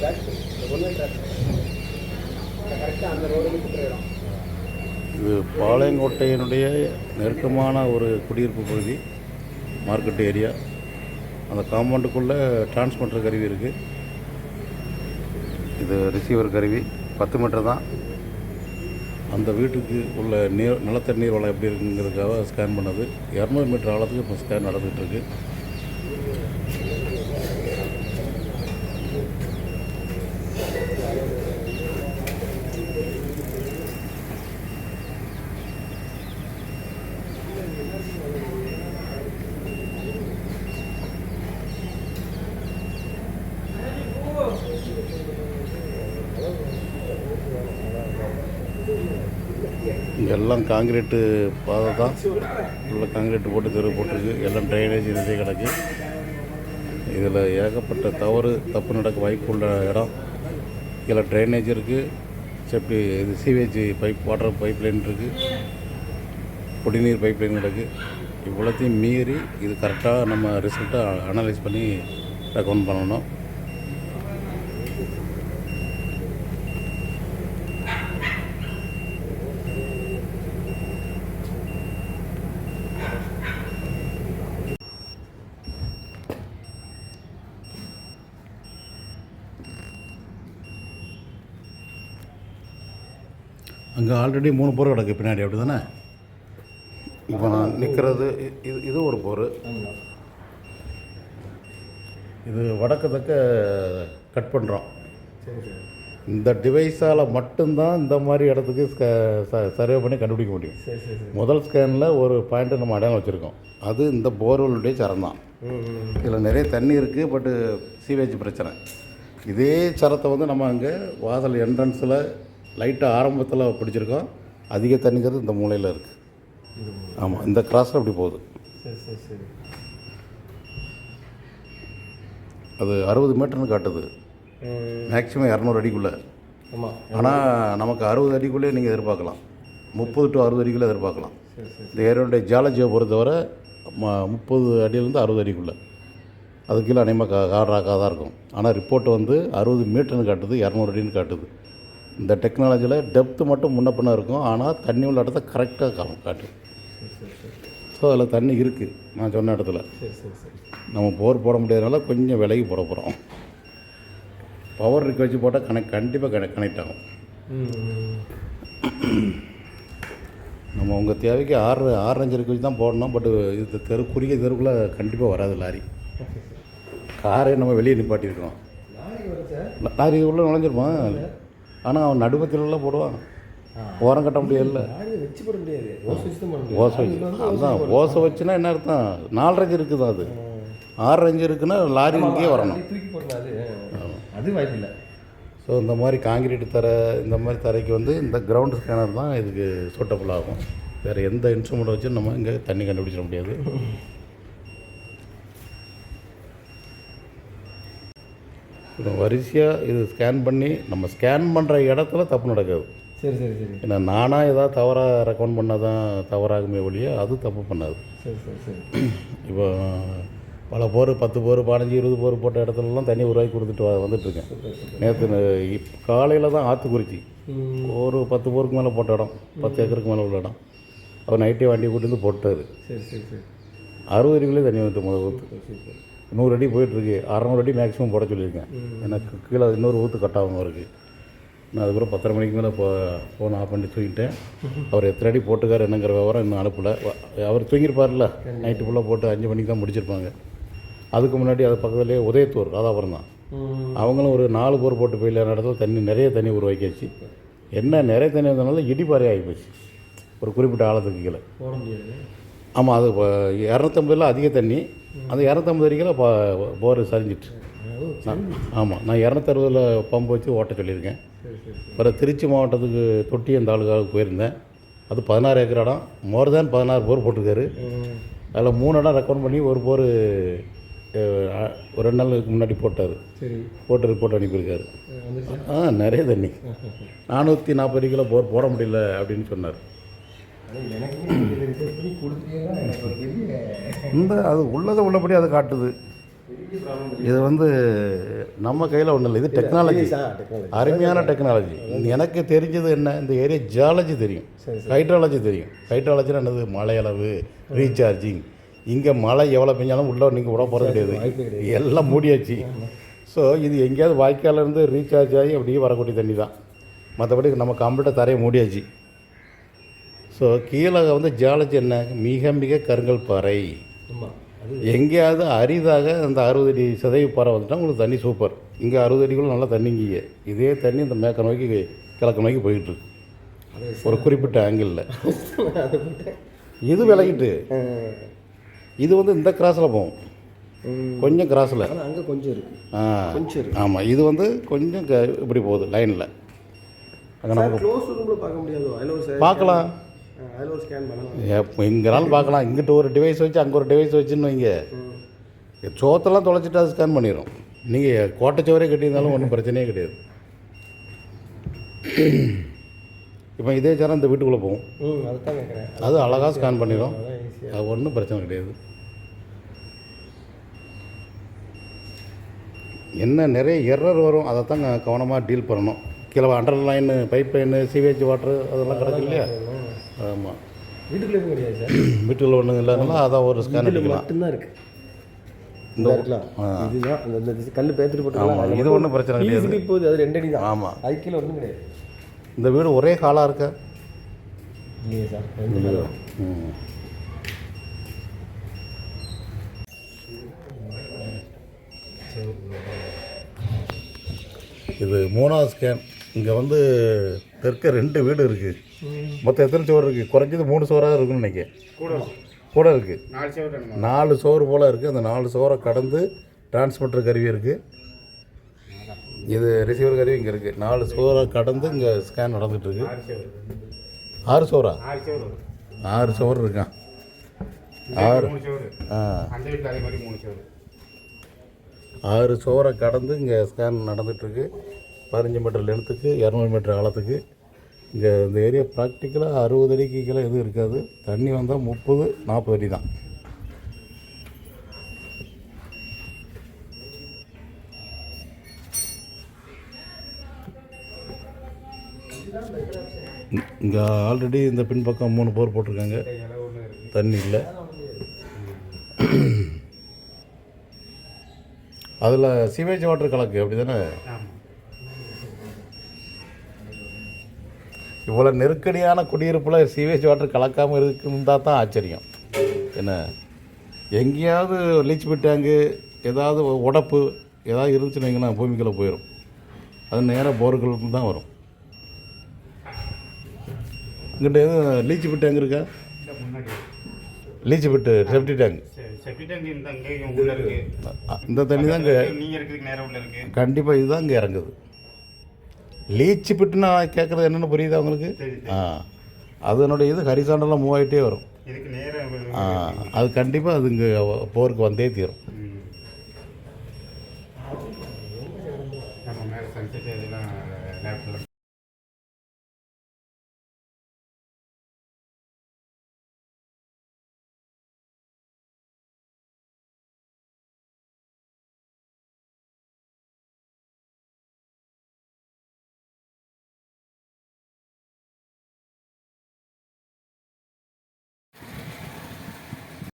Back one way கரெக்டாக அந்த road இது பாளையங்கோட்டையினுடைய நெருக்கமான ஒரு குடியிருப்பு பகுதி மார்க்கெட் ஏரியா அந்த காம்பவுண்டுக்குள்ளே டிரான்ஸ்மிட்டர் கருவி இருக்குது இது ரிசீவர் கருவி பத்து மீட்டர் தான். அந்த வீட்டுக்கு உள்ள நீர் நிலத்தடி நீர் வளம் எப்படி இருக்குங்கிறதுக்காக ஸ்கேன் பண்ணது. இரநூறு மீட்டர் ஆழத்துக்கு இப்போ ஸ்கேன் நடந்துகிட்டு எல்லாம் காங்கிரீட்டு பாதை தான். உள்ள காங்கிரீட்டு போட்டு தெரு போட்டிருக்கு. எல்லாம் ட்ரைனேஜ் நிறைய கிடக்கு. இதில் ஏகப்பட்ட தவறு தப்பு நடக்க வாய்ப்பு உள்ள இடம். இதில் ட்ரைனேஜ் இருக்குது செப்டி இது sewage pipe water pipe line இருக்குது குடிநீர் பைப் லைன் கிடக்கு. இவ்வளோத்தையும் மீறி இது கரெக்டாக நம்ம ரிசல்ட்டை அனலைஸ் பண்ணி ரெக்கமெண்ட் பண்ணணும். அங்கே ஆல்ரெடி மூணு போர் கிடக்கு பின்னாடி அப்படி தானே இப்போ நான் நிற்கிறது இது இது ஒரு போர். இது வடக்கு தக்க கட் பண்ணுறோம் இந்த டிவைஸால் மட்டும்தான் இந்த மாதிரி இடத்துக்கு சர்வே பண்ணி கண்டுபிடிக்க முடியும். முதல் ஸ்கேனில் ஒரு பாயிண்ட்டை நம்ம அடையாளம் வச்சுருக்கோம். அது இந்த போர்வெல்லுடைய சரம் தான் இதில் நிறைய தண்ணி இருக்குது பட்டு சீவேஜ் பிரச்சனை. இதே சரத்தை வந்து நம்ம அங்கே வாசல் என்ட்ரன்ஸில் லைட்டாக ஆரம்பத்தில் பிடிச்சிருக்கோம். அதிக தண்ணிங்கிறது இந்த மூலையில் இருக்குது. ஆமாம் இந்த கிராஸில் அப்படி போகுது. சரி சரி சரி. அது அறுபது மீட்டர்னு காட்டுது. மேக்ஸிமம் இரநூறு அடிக்குள்ளே. ஆமாம் ஆனால் நமக்கு அறுபது அடிக்குள்ளே நீங்கள் எதிர்பார்க்கலாம். முப்பது டு அறுபது அடிக்குள்ளே எதிர்பார்க்கலாம். இந்த ஏரியாவுடைய ஜாலஜியை பொறுத்தவரை ம- முப்பது அடியிலேருந்து அறுபது அடிக்குள்ளே. அது கீழே அனைமாக காடாக்காக தான் இருக்கும். ஆனால் ரிப்போர்ட் வந்து அறுபது மீட்டர்னு காட்டுது இரநூறு அடின்னு காட்டுது. இந்த டெக்னாலஜியில் டெப்த்து மட்டும் முன்ன பின்ன இருக்கும். ஆனால் தண்ணி உள்ள இடத்த கரெக்டாக காட்டும் காட்டும் ஸோ அதில் தண்ணி இருக்குது நான் சொன்ன இடத்துல. நம்ம போர் போட முடியாதனால கொஞ்சம் விலகி போட போகிறோம் பவர் இருக்க வச்சு போட்டால் கனெக்ட் கண்டிப்பாக கனெக்ட் கனெக்ட் ஆகும். நம்ம உங்கள் தேவைக்கு ஆறு அஞ்சு இருக்க வச்சு தான் போடணும் பட் இது தெரு குறுகிய தெருக்குள்ளே கண்டிப்பாக வராது லாரி. காரே நம்ம வெளியே நிப்பாட்டியிருக்கோம் லாரி உள்ளே நுழைஞ்சிருப்பான் ஆனால் அவன் நடுமத்திலலாம் போடுவான். ஓரம் கட்ட முடியல. வச்சு போட முடியாது. ஓசை வச்சு அதுதான் ஓசை வச்சுன்னா என்ன அர்த்தம்? நாலரை அஞ்சு இருக்குது அது? ஆறு அஞ்சு இருக்குன்னா லாரி இங்கேயே வரணும். அது. அது வாய்ப்பு இல்லை. ஸோ இந்த மாதிரி காங்கிரீட் தரை இந்த மாதிரி தரைக்கு வந்து இந்த கிரவுண்ட் ஸ்கேனர் தான் இதுக்கு சூட்டபுள் ஆகும். வேறு எந்த இன்ஸ்ட்ருமெண்ட் வச்சு நம்ம இங்கே தண்ணி கண்டுபிடிச்சிட முடியாது. இப்போ வரிசையாக இது ஸ்கேன் பண்ணி நம்ம ஸ்கேன் பண்ணுற இடத்துல தப்பு நடக்காது. சரி சரி சரி. ஏன்னா நானாக ஏதாவது தவறாக ரெக்கமெண்ட் பண்ணால் தான் தவறாகுமே ஒழிய அது தப்பு பண்ணாது. சரி சரி சரி. இப்போ பல போர் பத்து போர் பதினஞ்சு இருபது போர் போட்ட இடத்துலலாம் தண்ணி உருவாக்கி கொடுத்துட்டு வந்துட்டுருக்கேன். நேற்று இப் காலையில் தான் ஆற்றுக்குறிச்சி ஒரு பத்து போருக்கு மேலே போட்ட இடம் பத்து ஏக்கருக்கு மேலே உள்ள இடம். அவர் நைட்டே வண்டியை கூட்டி வந்து போட்டார். சரி சரி சரி. அறுபது அடிக்குள்ளே தண்ணி வந்துட்டு முதல் நூறு அடி போயிட்டுருக்கு. அறநூறு அடி மேக்ஸிமம் போட சொல்லியிருக்கேன். எனக்கு கீழே இன்னொரு ஊற்று கட்டாமல் இருக்குது நான் அதுக்கப்புறம் பத்தரை மணிக்கு மேலே போ ஃபோன் ஆஃப் பண்ணி தூங்கிட்டேன். அவர் எத்தனை அடி போட்டுக்கார் என்னங்கிற விவரம் இன்னும் அனுப்பலை. அவர் தூங்கியிருப்பார்ல நைட்டு ஃபுல்லாக போட்டு அஞ்சு மணிக்கு தான் முடிச்சிருப்பாங்க. அதுக்கு முன்னாடி அது பக்கத்துலேயே உதயத்தூர் ராதாபுரம் தான். அவங்களும் ஒரு நாலு போர் போட்டு போயிடல இடத்துல தண்ணி நிறைய தண்ணி உருவாக்கியாச்சு. என்ன நிறைய தண்ணி வந்தனால இடிபாறை ஆகிப்போச்சு ஒரு குறிப்பிட்ட ஆழத்துக்கு கீழே. ஆமாம் அது இரநூத்தம்பதில் அதிக தண்ணி. அந்த இரநூத்தம்பது வரைக்கும் பா போர் சரிஞ்சிட்டு. ஆமாம் நான் இரநூத்தறுபதில் பம்பு வச்சு ஓட்ட சொல்லியிருக்கேன். அப்புறம் திருச்சி மாவட்டத்துக்கு தொட்டியம் தாலுகாவுக்கு போயிருந்தேன். அது பதினாறு ஏக்கர் இடம். மோர் தேன் பதினாறு போர் போட்டிருக்காரு. அதில் மூணு இடம் ரெக்கமெண்ட் பண்ணி ஒரு போர் ஒரு ரெண்டு நாளுக்கு முன்னாடி போட்டார். போட்டு ரிப்போர்ட் அனுப்பியிருக்காரு. ஆ நிறைய தண்ணி. நானூற்றி நாற்பது கிலோ போர் போட முடியல அப்படின்னு சொன்னார். இந்த அது உள்ளதை உள்ளபடி அதை காட்டுது. இது வந்து நம்ம கையில் ஒன்றும் இல்லை இது டெக்னாலஜி அருமையான டெக்னாலஜி எனக்கு தெரிஞ்சது என்ன இந்த ஏரியா ஜியாலஜி தெரியும். ஹைட்ராலஜி தெரியும். ஹைட்ராலஜினா என்னது? மழை அளவு ரீசார்ஜிங் இங்கே மழை எவ்வளோ பெஞ்சாலும் உள்ளே நீங்கள் விட போகிறது கிடையாது. எல்லாம் மூடியாச்சு. ஸோ இது எங்கேயாவது வாய்க்கால்ல இருந்து ரீசார்ஜ் ஆகி அப்படியே வரக்கூடிய தண்ணி தான். மற்றபடி நம்ம கம்ப்ளீட்டாக தரையை மூடியாச்சு. ஸோ கீழே வந்து ஜியாலஜி என்ன? மிக மிக கருங்கல் பாறை. எங்கேயாவது அரிதாக அந்த அறுபது அடி சதவீத பாறை வந்துட்டால் உங்களுக்கு தண்ணி சூப்பர் இங்கே அறுபது அடிக்குள்ள நல்லா தண்ணிங்க இதே தண்ணி இந்த மேற்க நோக்கி கிழக்கு நோக்கி போயிட்டுருக்கு. ஒரு குறிப்பிட்ட ஆங்கிளில் இது விலகிட்டு இது வந்து இந்த கிராஸில் போகும். கொஞ்சம் கிராஸில் அங்கே கொஞ்சம் இருக்கு. ஆ. கொஞ்சம் இருக்கு. ஆமாம் இது வந்து கொஞ்சம் இப்படி போகுது லைனில் அங்கே நமக்கு பார்க்கலாம். எங்கேனாலும் பார்க்கலாம். இங்கிட்ட ஒரு டிவைஸ் வச்சு அங்கே ஒரு டிவைஸ் வச்சுன்னு வைங்க. சோத்தெல்லாம் தொலைச்சிட்டு அது ஸ்கேன் பண்ணிடும் நீங்கள் கோட்டைச்சோரே கட்டியிருந்தாலும் ஒன்றும் பிரச்சனையே கிடையாது. இப்போ இதே சேரம் இந்த வீட்டுக்குள்ளே போகும். ம் அதுதான் கேட்குறேன் அது அழகாக ஸ்கேன் பண்ணிடும் அது ஒன்றும் பிரச்சனை கிடையாது. என்ன நிறைய எரர் வரும். அதை தான் கவனமாக டீல் பண்ணணும். கீழே under line pipe line sewage water அதெல்லாம் கிடக்கு இல்லையா? ஆமாம் வீட்டுக்குள்ளே எதுவும் கிடையாது சார். வீட்டில் ஒன்றும் இல்லைன்னா அதான் ஒரு ஸ்கேன் இதில் எடுக்கலாம் மட்டும்தான் இருக்கு. இந்த இருக்கலாம் இதுதான் அந்த கல் பேத்துட்டு ஆமாம் போட்டு இது ஒன்றும் பிரச்சனை கிடையாது. ஈஸிலி போகுது அது ரெண்டு அடி தான் ஆமாம் அது கீழே ஒன்றும் கிடையாது. இந்த வீடு ஒரே ஹாலாக இருக்கா? இல்லையே சார் ரெண்டு நாள் ம். இது மூணாவது ஸ்கேன் இங்கே வந்து தெற்க ரெண்டு வீடு இருக்குது மொத்தம் எத்தனை சோறு இருக்குது குறைஞ்சது மூணு சோறாக இருக்குன்னு நினைக்கிறேன். கூட கூட இருக்குது நாலு சோறு போல் இருக்குது அந்த நாலு சோறை கடந்து டிரான்ஸ்மிட்டர் கருவி இருக்குது இது ரிசீவர் கருவி இங்கே இருக்குது நாலு சோறை கடந்து இங்கே ஸ்கேன் நடந்துகிட்ருக்கு ஆறு சோறா ஆறு சோறு இருக்கான் ஆறு ஆ. ஆறு சோறை கடந்து இங்கே ஸ்கேன் நடந்துகிட்ருக்கு பதினஞ்சு மீட்டர் லென்த்துக்கு இரநூறு மீட்டர் ஆழத்துக்கு. இங்கே இந்த ஏரியா ப்ராக்டிக்கலாக அறுபது அடிக்கு கீழே எதுவும் இருக்காது. தண்ணி வந்தால் முப்பது நாற்பது அடி தான். இங்கே ஆல்ரெடி இந்த பின்பக்கம் மூணு போர் போட்டிருக்காங்க. தண்ணி இல்லை. அதில் சீவேஜ் வாட்டர் கலக்கு அப்படி தானே ஆமாம் இவ்வளோ நெருக்கடியான குடியிருப்பில் சீவேஜ் வாட்டர் கலக்காமல் இருக்குந்தா தான் ஆச்சரியம். என்ன? எங்கேயாவது லீச் விட்டாங்கு ஏதாவது உடப்பு ஏதாவது இருந்துச்சுன்னு பூமிக்குள்ளே போயிடும் அது நேராக போர்களுக்கு தான் வரும். இங்கிட்ட எதுவும் லீச் டேங்க் இருக்கா? லீச் விட்டு செப்டி டேங்க் டேங்க் இந்த தண்ணி தான் கண்டிப்பாக இதுதான் இங்கே இறங்குது. லீச்சு பிட்டு நான் கேட்குறது என்னென்னு புரியுதா உங்களுக்கு? சரி, ஆ. அதனுடைய இது ஹரிசாண்டெல்லாம் மூவ் ஆகிட்டே வரும். ஆ. அது கண்டிப்பாக அது இங்கே போருக்கு வந்தே தீரும்.